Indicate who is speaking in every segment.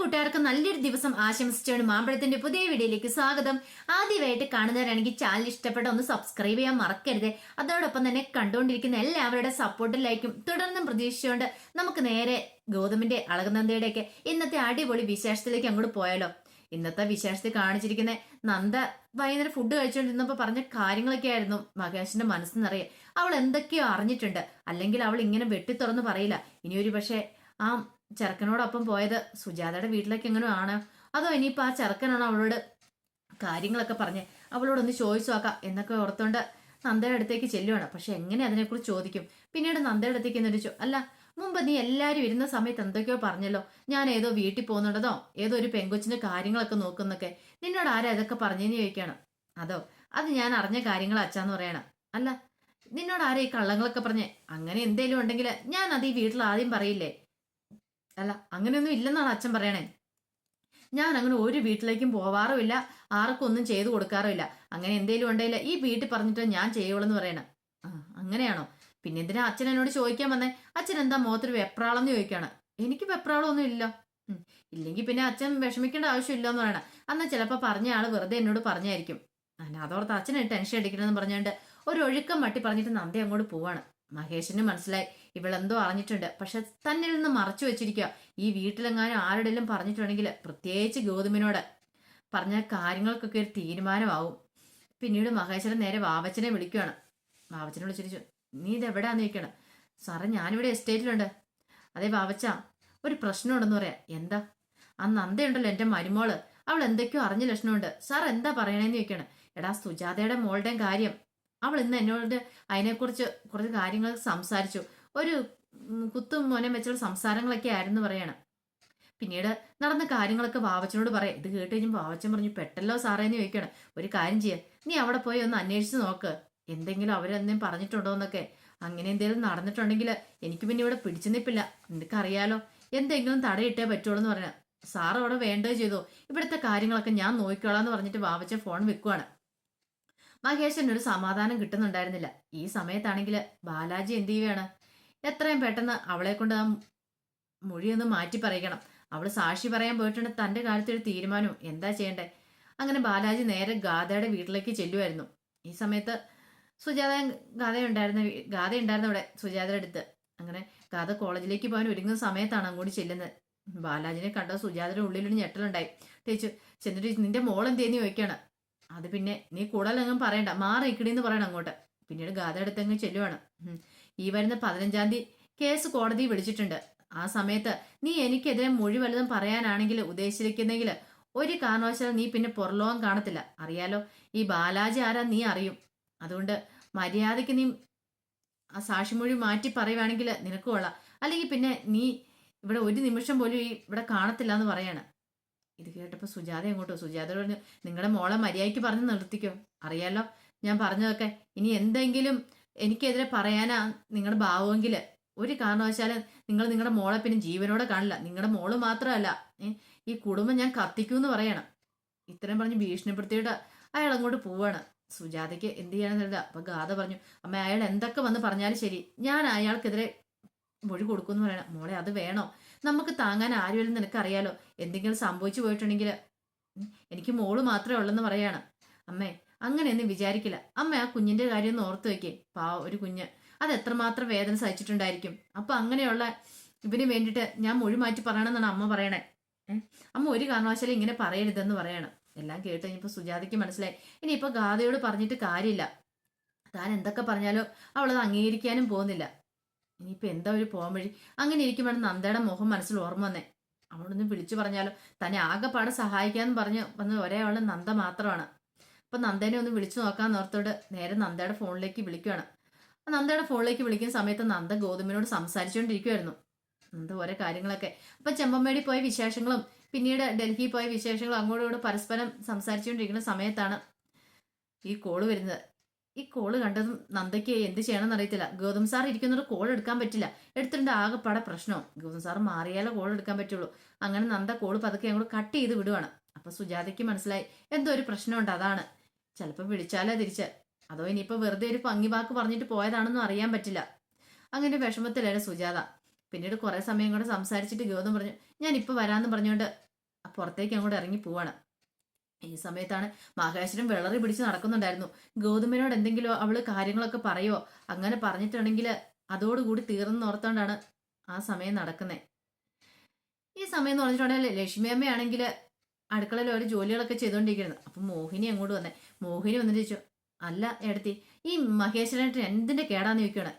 Speaker 1: കൂട്ടുകാർക്ക് നല്ലൊരു ദിവസം ആശംസിച്ചാണ് മാമ്പഴത്തിന്റെ പുതിയ വീഡിയോയിലേക്ക് സ്വാഗതം. ആദ്യമായിട്ട് കാണുന്നവരാണെങ്കിൽ ചാനൽ ഇഷ്ടപ്പെട്ട ഒന്ന് സബ്സ്ക്രൈബ് ചെയ്യാൻ മറക്കരുത്. അതോടൊപ്പം തന്നെ കണ്ടുകൊണ്ടിരിക്കുന്ന എല്ലാവരുടെ സപ്പോർട്ടും ലൈക്കും തുടർന്നും പ്രതീക്ഷിച്ചുകൊണ്ട് നമുക്ക് നേരെ ഗൗതമിന്റെ അളകനന്ദയുടെയൊക്കെ ഇന്നത്തെ അടിപൊളി വിശേഷത്തിലേക്ക് അങ്ങോട്ട് പോയാലോ. ഇന്നത്തെ വിശേഷത്തിൽ കാണിച്ചിരിക്കുന്ന നന്ദ വൈകുന്നേരം ഫുഡ് കഴിച്ചുകൊണ്ടിരുന്നപ്പോൾ പറഞ്ഞ കാര്യങ്ങളൊക്കെ ആയിരുന്നു മഹേഷിന്റെ മനസ്സിൽ നിറയെ അവൾ എന്തൊക്കെയോ അറിഞ്ഞിട്ടുണ്ട്. അല്ലെങ്കിൽ അവൾ ഇങ്ങനെ വെട്ടി തുറന്ന് പറയില്ല. ഇനി ഒരു പക്ഷേ ആ ചെറുക്കനോടൊപ്പം പോയത് സുജാതയുടെ വീട്ടിലേക്ക് എങ്ങനെയോ ആണ്. അതോ ഇനിയിപ്പോൾ ആ ചെറുക്കനാണ് അവളോട് കാര്യങ്ങളൊക്കെ പറഞ്ഞ് അവളോടൊന്ന് ചോദിച്ചു നോക്കാം എന്നൊക്കെ ഓർത്തോണ്ട് നന്ദയുടെ അടുത്തേക്ക് ചെല്ലുവാണ്. പക്ഷെ എങ്ങനെ അതിനെക്കുറിച്ച് ചോദിക്കും? പിന്നീട് നന്ദയുടെ അടുത്തേക്ക് എന്നിട്ട് ചോ അല്ല മുമ്പ് നീ എല്ലാവരും ഇരുന്ന സമയത്ത് എന്തൊക്കെയോ പറഞ്ഞല്ലോ. ഞാൻ ഏതോ വീട്ടിൽ പോകുന്നുണ്ടതോ? ഏതോ ഒരു പെങ്കൊച്ചിന്റെ കാര്യങ്ങളൊക്കെ നോക്കുന്നൊക്കെ. നിന്നോട് ആരാ ഇതൊക്കെ പറഞ്ഞെന്ന് ചോദിക്കാണ്. അതോ അത് ഞാൻ അറിഞ്ഞ കാര്യങ്ങൾ അച്ഛാന്ന് പറയണം. അല്ല നിന്നോട് ആരാ ഈ കള്ളങ്ങളൊക്കെ പറഞ്ഞേ? അങ്ങനെ എന്തേലും ഉണ്ടെങ്കിൽ ഞാൻ അത് ഈ വീട്ടിൽ ആദ്യം പറയില്ലേ? അല്ല അങ്ങനെയൊന്നും ഇല്ലെന്നാണ് അച്ഛൻ പറയണേ. ഞാൻ അങ്ങനെ ഒരു വീട്ടിലേക്കും പോവാറുമില്ല ആർക്കും ഒന്നും ചെയ്തു കൊടുക്കാറുമില്ല. അങ്ങനെ എന്തേലും ഉണ്ടെങ്കിൽ ഈ വീട്ടിൽ പറഞ്ഞിട്ട് ഞാൻ ചെയ്യുള്ളൂ എന്ന് പറയണം അങ്ങനെയാണോ? പിന്നെ എന്തിനാ അച്ഛൻ എന്നോട് ചോദിക്കാൻ വന്നേ? അച്ഛൻ എന്താ മുഖത്തൊരു വെപ്രാളം എന്ന് ചോദിക്കാണ്. എനിക്ക് വെപ്രാളമൊന്നും ഇല്ല. ഇല്ലെങ്കിൽ പിന്നെ അച്ഛൻ വിഷമിക്കേണ്ട ആവശ്യമില്ല എന്ന് പറയണം. അന്ന് ചിലപ്പോൾ പറഞ്ഞ ആൾ വെറുതെ എന്നോട് പറഞ്ഞായിരിക്കും. അല്ല അതോർത്ത് അച്ഛനെ ടെൻഷൻ അടിക്കണമെന്ന് പറഞ്ഞുകൊണ്ട് ഒരു ഒഴുക്കം മട്ടി പറഞ്ഞിട്ട് നന്ദി അങ്ങോട്ട് പോവാണ്. മഹേഷിന് മനസ്സിലായി. ഇവളെന്തോ അറിഞ്ഞിട്ടുണ്ട്. പക്ഷെ തന്നിൽ നിന്ന് മറച്ചു വെച്ചിരിക്കുക ഈ വീട്ടിലെങ്ങാനും ആരുടെയും പറഞ്ഞിട്ടുണ്ടെങ്കിൽ പ്രത്യേകിച്ച് ഗൗതമിനോട് പറഞ്ഞ കാര്യങ്ങൾക്കൊക്കെ ഒരു തീരുമാനമാവും. പിന്നീട് മഹേശ്വരൻ നേരെ വാവച്ചനെ വിളിക്കുകയാണ് വാവച്ചനെ വിളിച്ചിരിച്ചു. നീ ഇത് എവിടെയാന്ന് ചോദിക്കണം? സാറേ ഞാനിവിടെ എസ്റ്റേറ്റിലുണ്ട്. അതെ വാവച്ച ഒരു പ്രശ്നമുണ്ടെന്ന് പറയാം. എന്താ? ആ നന്ദയുണ്ടല്ലോ എന്റെ മരുമോൾ. അവൾ എന്തൊക്കെയോ അറിഞ്ഞ ലക്ഷണമുണ്ട്. സാർ എന്താ പറയണേന്ന് ചോദിക്കണം? എടാ സുജാതയുടെ മോളുടെയും കാര്യം. അവൾ ഇന്ന് എന്നോട് അതിനെക്കുറിച്ച് കുറച്ച് കാര്യങ്ങൾ സംസാരിച്ചു. ഒരു കുത്തും മോനം വെച്ചുള്ള സംസാരങ്ങളൊക്കെ ആയിരുന്നു പറയണം പിന്നീട് നടന്ന കാര്യങ്ങളൊക്കെ വാവച്ചനോട് പറയാം. ഇത് കേട്ട് കഴിഞ്ഞപ്പോൾ വാവച്ചൻ പറഞ്ഞു പെട്ടല്ലോ സാറേ എന്ന് ചോദിക്കണം. ഒരു കാര്യം ചെയ്യാം. നീ അവിടെ പോയി ഒന്ന് അന്വേഷിച്ച് നോക്ക്. എന്തെങ്കിലും അവരെന്തേലും പറഞ്ഞിട്ടുണ്ടോ എന്നൊക്കെ. അങ്ങനെ എന്തെങ്കിലും നടന്നിട്ടുണ്ടെങ്കിൽ എനിക്ക് പിന്നെ ഇവിടെ പിടിച്ചു നിൽപ്പില്ല നിനക്കറിയാലോ. എന്തെങ്കിലും തടയിട്ടേ പറ്റുള്ളൂ എന്ന് പറഞ്ഞാൽ സാറവിടെ അവിടെ വേണ്ടത് ചെയ്തോ? ഇവിടുത്തെ കാര്യങ്ങളൊക്കെ ഞാൻ നോക്കിക്കോളാം എന്ന് പറഞ്ഞിട്ട് വാവച്ച ഫോൺ വെക്കുവാണ്. മഹേഷിന് ഒരു സമാധാനം കിട്ടുന്നുണ്ടായിരുന്നില്ല. ഈ സമയത്താണെങ്കിൽ ബാലാജി എന്ത് ചെയ്യുകയാണ് എത്രയും പെട്ടെന്ന് അവളെ കൊണ്ട് ആ മൊഴിയൊന്ന് മാറ്റി പറയിക്കണം. അവൾ സാക്ഷി പറയാൻ പോയിട്ടുണ്ട്. കാര്യത്തിൽ ഒരു തീരുമാനവും. എന്താ ചെയ്യണ്ടേ? അങ്ങനെ ബാലാജി നേരെ ഗാഥയുടെ വീട്ടിലേക്ക് ചെല്ലുമായിരുന്നു ഈ സമയത്ത് സുജാത ഗാഥ ഉണ്ടായിരുന്ന അവിടെ ഗാഥ ഉണ്ടായിരുന്ന ഇവിടെ സുജാതയുടെ അടുത്ത്. അങ്ങനെ ഗാഥ കോളേജിലേക്ക് പോകാൻ ഒരുങ്ങുന്ന സമയത്താണ് അങ്ങോട്ട് ചെല്ലുന്നത്. ബാലാജിനെ കണ്ട സുജാതയുടെ ഉള്ളിലൊരു ഞെട്ടലുണ്ടായി. തേച്ചു ചെന്നിട്ട് നിന്റെ മോൾ എന്തേന്ന് ചോദിക്കാണ് അത് പിന്നെ നീ കൂടുതലങ്ങും പറയണ്ട. മാറി ഇക്കടിന്ന് പറയണം അങ്ങോട്ട്. പിന്നീട് ഗാഥ എടുത്തങ്ങ് ചെല്ലുവാണ്. ഈ വരുന്ന പതിനഞ്ചാം തീയതി കേസ് കോടതി വിളിച്ചിട്ടുണ്ട്. ആ സമയത്ത് നീ എനിക്കെതിരെ മൊഴി വല്ലതും പറയാനാണെങ്കിൽ ഉദ്ദേശിച്ചിരിക്കുന്നെങ്കിൽ ഒരു കാരണവശാലും നീ പിന്നെ പുറലോകം കാണത്തില്ല. അറിയാലോ ഈ ബാലാജി ആരാ നീ അറിയും. അതുകൊണ്ട് മര്യാദയ്ക്ക് നീ ആ സാക്ഷിമൊഴി മാറ്റി പറയുവാണെങ്കിൽ നിനക്ക് കൊള്ളാം. അല്ലെങ്കിൽ പിന്നെ നീ ഇവിടെ ഒരു നിമിഷം പോലും ഈ ഇവിടെ കാണത്തില്ല എന്ന് പറയാണ്. ഇത് കേട്ടപ്പോൾ സുജാത എങ്ങോട്ടോ സുജാത പറഞ്ഞു നിങ്ങളുടെ മോളെ മര്യാദയ്ക്ക് പറഞ്ഞ് നിർത്തിക്കോ. അറിയാലോ ഞാൻ പറഞ്ഞതൊക്കെ. ഇനി എന്തെങ്കിലും എനിക്കെതിരെ പറയാനാ നിങ്ങളുടെ ഭാവമെങ്കിൽ ഒരു കാരണവശാലും നിങ്ങൾ നിങ്ങളുടെ മോളെ പിന്നെ ജീവനോടെ കാണില്ല. നിങ്ങളുടെ മോൾ മാത്രമല്ല ഈ കുടുംബം ഞാൻ കത്തിക്കൂന്ന് പറയണം. ഇത്രയും പറഞ്ഞ് ഭീഷണിപ്പെടുത്തിയിട്ട് അയാൾ അങ്ങോട്ട് പോവാണ്. സുജാതയ്ക്ക് എന്ത് ചെയ്യാനെന്നില്ല അപ്പൊ ഗാഥ പറഞ്ഞു അമ്മ അയാൾ എന്തൊക്കെ വന്ന് പറഞ്ഞാലും ശരി. ഞാൻ അയാൾക്കെതിരെ മൊഴി കൊടുക്കുമെന്ന് പറയണം. മോളെ അത് വേണോ? നമുക്ക് താങ്ങാൻ ആരുമില്ലെന്ന് നിനക്കറിയാലോ? എന്തെങ്കിലും സംഭവിച്ചു പോയിട്ടുണ്ടെങ്കിൽ. എനിക്ക് മോൾ മാത്രമേ ഉള്ളെന്ന് പറയാണ്. അമ്മേ അങ്ങനെയൊന്നും വിചാരിക്കില്ല. അമ്മ ആ കുഞ്ഞിന്റെ കാര്യം ഒന്ന് ഓർത്ത് വെക്കേ. പാ ഒരു കുഞ്ഞ്. അത് എത്രമാത്രം വേദന സഹിച്ചിട്ടുണ്ടായിരിക്കും. അപ്പൊ അങ്ങനെയുള്ള ഇവന് വേണ്ടിയിട്ട് ഞാൻ മൊഴി മാറ്റി പറയണമെന്നാണ് അമ്മ പറയണേ. അമ്മ ഒരു കാരണവശാലും ഇങ്ങനെ പറയരുതെന്ന് പറയണം. എല്ലാം കേട്ട് കഴിഞ്ഞപ്പോൾ സുജാതയ്ക്ക് മനസ്സിലായി. ഇനിയിപ്പോൾ ഗാഥയോട് പറഞ്ഞിട്ട് കാര്യമില്ല. താൻ എന്തൊക്കെ പറഞ്ഞാലും അവളത് അംഗീകരിക്കാനും പോകുന്നില്ല. ഇനിയിപ്പോ എന്താ ഒരു പോകാൻ വഴി? അങ്ങനെ ഇരിക്കുമ്പോഴാണ് നന്ദയുടെ മുഖം മനസ്സിൽ ഓർമ്മ വന്നേ. അവളൊന്ന് വിളിച്ചു പറഞ്ഞാലോ? തന്നെ ആകെപ്പാട് സഹായിക്കാന്ന് പറഞ്ഞ് വന്ന് ഒരേ ആൾ നന്ദ മാത്രമാണ്. അപ്പൊ നന്ദനെ ഒന്ന് വിളിച്ചു നോക്കാൻ ഓർത്തോട് നേരെ നന്ദയുടെ ഫോണിലേക്ക് വിളിക്കുകയാണ് നന്ദയുടെ ഫോണിലേക്ക് വിളിക്കുന്ന സമയത്ത് നന്ദ ഗോതമ്പിനോട് സംസാരിച്ചുകൊണ്ടിരിക്കുമായിരുന്നു നന്ദ ഓരോ കാര്യങ്ങളൊക്കെ. അപ്പൊ ചെമ്പമ്മേടി പോയ വിശേഷങ്ങളും പിന്നീട് ഡൽഹിയിൽ പോയ വിശേഷങ്ങളും അങ്ങോട്ടും ഇങ്ങോട്ടും പരസ്പരം സംസാരിച്ചുകൊണ്ടിരിക്കുന്ന സമയത്താണ് ഈ കോൾ വരുന്നത്. ഈ കോൾ കണ്ടതും നന്ദയ്ക്ക് എന്ത് ചെയ്യണമെന്ന് അറിയത്തില്ല. ഗൗതം സാർ ഇരിക്കുന്നൊരു കോൾ എടുക്കാൻ പറ്റില്ല. എടുത്തിട്ടുണ്ട് ആകെപ്പാടെ പ്രശ്നവും. ഗൗതം സാർ മാറിയാലേ കോൾ എടുക്കാൻ പറ്റുള്ളൂ. അങ്ങനെ നന്ദ കോൾ പതുക്കെ അങ്ങോട്ട് കട്ട് ചെയ്ത് വിടുവാണ്. അപ്പൊ സുജാതയ്ക്ക് മനസ്സിലായി എന്തോ ഒരു പ്രശ്നമുണ്ട് അതാണ്. ചിലപ്പോൾ വിളിച്ചാലേ തിരിച്ച്. അതോ ഇനിയിപ്പോ വെറുതെ ഒരു ഭംഗി വാക്ക് പറഞ്ഞിട്ട് പോയതാണെന്നും അറിയാൻ പറ്റില്ല. അങ്ങനെ വിഷമത്തിലാണ് സുജാത. പിന്നീട് കുറെ സമയം കൂടെ സംസാരിച്ചിട്ട് ഗൗതം പറഞ്ഞു ഞാൻ ഇപ്പൊ വരാന്ന് പറഞ്ഞുകൊണ്ട് പുറത്തേക്ക് അങ്ങോട്ട് ഇറങ്ങി പോവാണ്. ഈ സമയത്താണ് മഹേശ്വരൻ വിളറി പിടിച്ച് നടക്കുന്നുണ്ടായിരുന്നു. ഗോതുമനോട് എന്തെങ്കിലും അവൾ കാര്യങ്ങളൊക്കെ പറയോ? അങ്ങനെ പറഞ്ഞിട്ടുണ്ടെങ്കിൽ അതോടുകൂടി തീർന്നു ഓർത്തോണ്ടാണ് ആ സമയം നടക്കുന്നത് ഈ സമയം എന്ന് പറഞ്ഞിട്ടുണ്ടെങ്കിൽ ലക്ഷ്മി അമ്മയാണെങ്കിൽ അടുക്കളയിൽ ഓരോ ജോലികളൊക്കെ ചെയ്തുകൊണ്ടിരിക്കുന്നത് അപ്പം മോഹിനി അങ്ങോട്ട് വന്നേ. മോഹിനി വന്നിട്ട് ചോദിച്ചു അല്ല എടുത്തി ഈ മഹേശ്വരനായിട്ട് എന്തിന്റെ കേടാന്ന് ചോദിക്കണേ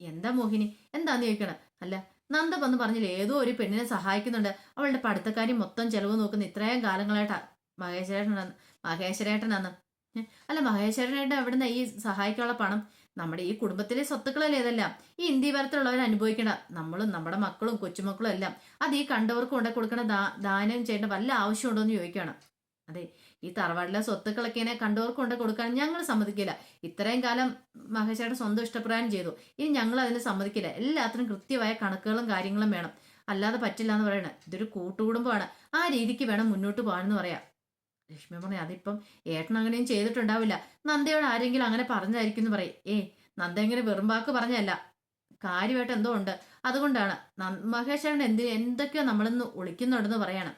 Speaker 1: എന്താ മോഹിനി? എന്താന്ന് ചോദിക്കണേ അല്ല നന്ദ വന്ന് പറഞ്ഞില്ല ഏതോ ഒരു പെണ്ണിനെ സഹായിക്കുന്നുണ്ട്. അവളുടെ പഠിത്തക്കാരി മൊത്തം ചെലവ് നോക്കുന്ന ഇത്രയും കാലങ്ങളായിട്ടാ. മഹേശ്വരേട്ടനാന്ന്. ഏ, അല്ല മഹേശ്വരനായിട്ട് എവിടുന്ന ഈ സഹായിക്കാനുള്ള പണം നമ്മുടെ ഈ കുടുംബത്തിലെ സ്വത്തുക്കളല്ലേ ഇതെല്ലാം? ഈ ഇന്ത്യ പരത്തിലുള്ളവർ അനുഭവിക്കേണ്ട. നമ്മളും നമ്മുടെ മക്കളും കൊച്ചുമക്കളും എല്ലാം. അത് ഈ കണ്ടവർക്ക് കൊണ്ടു കൊടുക്കണ ദാ- ദാനം ചെയ്യേണ്ട വല്ല ആവശ്യമുണ്ടോ എന്ന് ചോദിക്കണം അതെ ഈ തറവാടിലെ സ്വത്തുക്കളൊക്കെ ഇങ്ങനെ കണ്ടവർക്ക് കൊണ്ട് കൊടുക്കാൻ ഞങ്ങൾ സമ്മതിക്കില്ല. ഇത്രയും കാലം മഹേശ്വരയുടെ സ്വന്തം ഇഷ്ടപ്രകാരം ചെയ്തു. ഇനി ഞങ്ങൾ അതിന് സമ്മതിക്കില്ല. എല്ലാത്തിനും കൃത്യമായ കണക്കുകളും കാര്യങ്ങളും വേണം. അല്ലാതെ പറ്റില്ല എന്ന് പറയണേ. ഇതൊരു കൂട്ടുകുടുംബമാണ്. ആ രീതിക്ക് വേണം മുന്നോട്ട് പോകാനെന്ന് പറയാം ലക്ഷ്മി പറഞ്ഞു അതിപ്പം ഏട്ടൻ അങ്ങനെയും ചെയ്തിട്ടുണ്ടാവില്ല. നന്ദയോട് ആരെങ്കിലും അങ്ങനെ പറഞ്ഞായിരിക്കും എന്ന് പറയും. ഏ നന്ദ ഇങ്ങനെ വെറും വാക്ക് പറഞ്ഞല്ല കാര്യമായിട്ട് എന്തോ ഉണ്ട്. അതുകൊണ്ടാണ് മഹേശ്വരൻ എന്തിന് എന്തൊക്കെയോ നമ്മളിന്ന് ഒളിക്കുന്നുണ്ടെന്ന് പറയണം.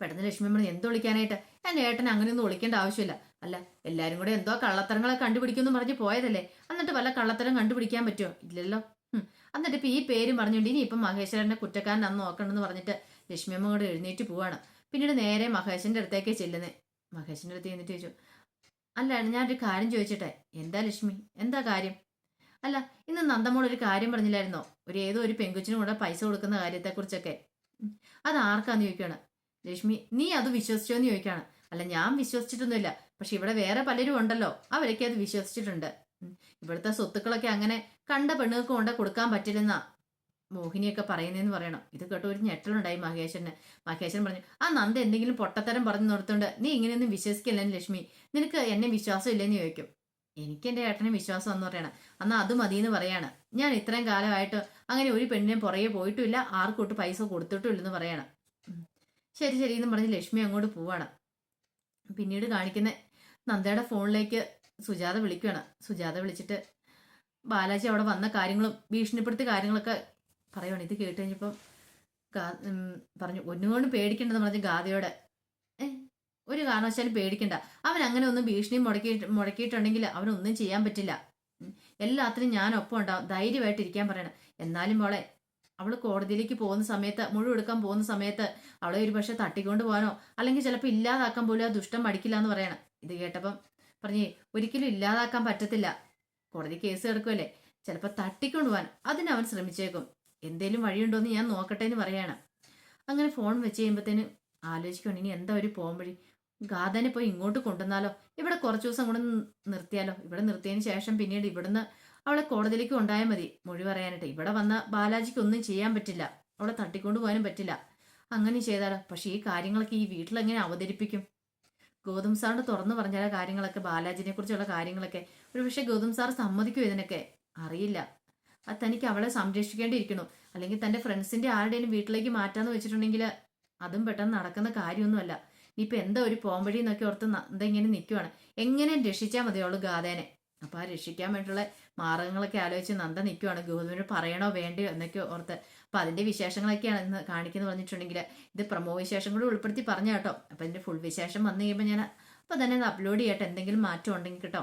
Speaker 1: പെട്ടെന്ന് ലക്ഷ്മി പറഞ്ഞു എന്ത് ഒളിക്കാനായിട്ട്? എന്റെ ഏട്ടൻ അങ്ങനെയൊന്നും ഒളിക്കേണ്ട ആവശ്യമില്ല. അല്ല എല്ലാവരും കൂടെ എന്തോ കള്ളത്തരങ്ങളെ കണ്ടുപിടിക്കുമെന്ന് പറഞ്ഞ് പോയതല്ലേ. എന്നിട്ട് വല്ല കള്ളത്തരം കണ്ടുപിടിക്കാൻ പറ്റുമോ ഇല്ലല്ലോ. എന്നിട്ട് ഇപ്പം ഈ പേരും പറഞ്ഞുകൊണ്ട് ഇനി ഇപ്പം മഹേശ്വരനെ കുറ്റക്കാരൻ അന്ന് നോക്കണമെന്ന് പറഞ്ഞിട്ട് ലക്ഷ്മി അമ്മ കൂടെ എഴുന്നേറ്റ് പോവാണ്. പിന്നീട് നേരെ മഹേഷിന്റെ അടുത്തേക്ക് ചെല്ലുന്നത് മഹേഷിന്റെ അടുത്ത് ചെന്നിട്ട് ചോദിച്ചു അല്ല ഞാനൊരു കാര്യം ചോദിച്ചിട്ടെ? എന്താ ലക്ഷ്മി? എന്താ കാര്യം? അല്ല ഇന്ന് നന്ദമോൾ ഒരു കാര്യം പറഞ്ഞില്ലായിരുന്നോ? ഒരു ഏതോ ഒരു പെങ്കുച്ചിനും കൂടെ പൈസ കൊടുക്കുന്ന കാര്യത്തെക്കുറിച്ചൊക്കെ. അത് ആർക്കാന്ന് ചോദിക്കുകയാണ് ലക്ഷ്മി നീ അത് വിശ്വസിച്ചോ എന്ന് ചോദിക്കുകയാണ് അല്ല ഞാൻ വിശ്വസിച്ചിട്ടൊന്നുമില്ല. പക്ഷെ ഇവിടെ വേറെ പലരും ഉണ്ടല്ലോ. അവരൊക്കെ അത് വിശ്വസിച്ചിട്ടുണ്ട്. ഇവിടുത്തെ സ്വത്തുക്കളൊക്കെ അങ്ങനെ കണ്ട പെണ്ണുങ്ങൾക്ക് കൊണ്ട് കൊടുക്കാൻ പറ്റില്ലെന്നാ. മോഹിനിയൊക്കെ പറയുന്നതെന്ന് പറയണം. ഇത് കേട്ടോ ഒരു ഞെട്ടലുണ്ടായി മഹേശ്വരന്. മഹേശ്വരൻ പറഞ്ഞു ആ നന്ദ എന്തെങ്കിലും പൊട്ടത്തരം പറഞ്ഞു നിർത്തുണ്ട് നീ ഇങ്ങനെയൊന്നും വിശ്വസിക്കില്ലെന്ന് ലക്ഷ്മി. നിനക്ക് എന്നെ വിശ്വാസം ഇല്ലെന്ന് ചോദിക്കും. എനിക്ക് എന്റെ ഏട്ടനെ വിശ്വാസം എന്ന് പറയണം. എന്നാൽ അത് മതി എന്ന് പറയാണ്. ഞാൻ ഇത്രയും കാലമായിട്ട് അങ്ങനെ ഒരു പെണ്ണിനെ പുറകെ പോയിട്ടുമില്ല. ആർക്കൊട്ട് പൈസ കൊടുത്തിട്ടില്ലെന്ന് പറയണം. ശരി ശരി എന്ന് പറഞ്ഞ് ലക്ഷ്മി അങ്ങോട്ട് പോവാണ്. പിന്നീട് കാണിക്കുന്ന നന്ദയുടെ ഫോണിലേക്ക് സുജാത വിളിക്കുകയാണ് സുജാത വിളിച്ചിട്ട് ബാലാജി അവിടെ വന്ന കാര്യങ്ങളും ഭീഷണിപ്പെടുത്തിയ കാര്യങ്ങളൊക്കെ പറയുവാണ്. ഇത് കേട്ട് കഴിഞ്ഞപ്പം പറഞ്ഞു ഒന്നുകൊണ്ട് പേടിക്കണ്ടെന്ന് പറഞ്ഞ് ഗാദയോടെ ഒരു കാരണവശാലും പേടിക്കണ്ട. അവൻ അങ്ങനെ ഒന്നും ഭീഷണി മുടക്കി മുടക്കിയിട്ടുണ്ടെങ്കിൽ അവനൊന്നും ചെയ്യാൻ പറ്റില്ല. എല്ലാത്തിനും ഞാൻ ഒപ്പം ഉണ്ടാവും ധൈര്യമായിട്ട് ഇരിക്കാൻ പറയണം. എന്നാലും മോളെ അവൾ കോടതിയിലേക്ക് പോകുന്ന സമയത്ത് മുഴുവൻ എടുക്കാൻ പോകുന്ന സമയത്ത് അവളെ ഒരു പക്ഷെ തട്ടിക്കൊണ്ട് പോകാനോ അല്ലെങ്കിൽ ചിലപ്പോൾ ഇല്ലാതാക്കാൻ പോലും ആ ദുഷ്ടം മടിക്കില്ല എന്ന് പറയണം. ഇത് കേട്ടപ്പം പറഞ്ഞേ ഒരിക്കലും ഇല്ലാതാക്കാൻ പറ്റത്തില്ല. കോടതി കേസ് കിടക്കുമല്ലേ ചിലപ്പോൾ തട്ടിക്കൊണ്ട് പോകാൻ അതിന് അവൻ ശ്രമിച്ചേക്കും. എന്തേലും വഴിയുണ്ടോ എന്ന് ഞാൻ നോക്കട്ടെ എന്ന് പറയാണ്. അങ്ങനെ ഫോൺ വെച്ച് കഴിയുമ്പോഴത്തേന് ആലോചിക്കണം ഇനി എന്താ ഒരു പോകുമ്പഴി ഗാഥനെ പോയി ഇങ്ങോട്ട് കൊണ്ടുവന്നാലോ? ഇവിടെ കുറച്ച് ദിവസം കൂടെ നിർത്തിയാലോ? ഇവിടെ നിർത്തിയതിന് ശേഷം പിന്നീട് ഇവിടുന്ന് അവളെ കോടതിയിലേക്ക് കൊണ്ടായാൽ മതി. മൊഴി പറയാനായിട്ട് ഇവിടെ വന്ന ബാലാജിക്ക് ഒന്നും ചെയ്യാൻ പറ്റില്ല. അവളെ തട്ടിക്കൊണ്ടു പോകാനും പറ്റില്ല. അങ്ങനെ ചെയ്താലോ? പക്ഷെ ഈ കാര്യങ്ങളൊക്കെ ഈ വീട്ടിലെങ്ങനെ അവതരിപ്പിക്കും? ഗൗതം സാറിന് തുറന്നു പറഞ്ഞാൽ കാര്യങ്ങളൊക്കെ ബാലാജിനെ കുറിച്ചുള്ള കാര്യങ്ങളൊക്കെ. ഒരു പക്ഷേ ഗൗതം സാർ സമ്മതിക്കും ഇതിനൊക്കെ? അറിയില്ല. അത് തനിക്ക് അവളെ സംരക്ഷിക്കേണ്ടിയിരിക്കണോ അല്ലെങ്കിൽ തന്റെ ഫ്രണ്ട്സിന്റെ ആരുടെയും വീട്ടിലേക്ക് മാറ്റാന്ന് വെച്ചിട്ടുണ്ടെങ്കിൽ അതും പെട്ടെന്ന് നടക്കുന്ന കാര്യമൊന്നുമല്ല. ഇനിയിപ്പോൾ എന്താ ഒരു പോംവഴി എന്നൊക്കെ ഓർത്ത് എന്താ ഇങ്ങനെ നിൽക്കുവാണ്? എങ്ങനെ രക്ഷിച്ചാൽ മതിയുള്ളൂ ഗാഥേനെ അപ്പോൾ ആ രക്ഷിക്കാൻ വേണ്ടിയുള്ള മാർഗങ്ങളൊക്കെ ആലോചിച്ച് നന്ദ നിൽക്കുവാണ്. ഗൗതമിന് പറയണോ വേണ്ടയോ എന്നൊക്കെ ഓർത്ത്. അപ്പം അതിന്റെ വിശേഷങ്ങളൊക്കെയാണ് ഇന്ന് കാണിക്കുന്നത് പറഞ്ഞിട്ടുണ്ടെങ്കിൽ ഇത് പ്രമോ വിശേഷം കൂടി ഉൾപ്പെടുത്തി പറഞ്ഞ കേട്ടോ. അപ്പം ഇതിന്റെ ഫുൾ വിശേഷം വന്നു കഴിയുമ്പോൾ ഞാൻ അപ്പോൾ തന്നെ അത് അപ്ലോഡ് ചെയ്യട്ടെ. എന്തെങ്കിലും മാറ്റം ഉണ്ടെങ്കിൽ കേട്ടോ.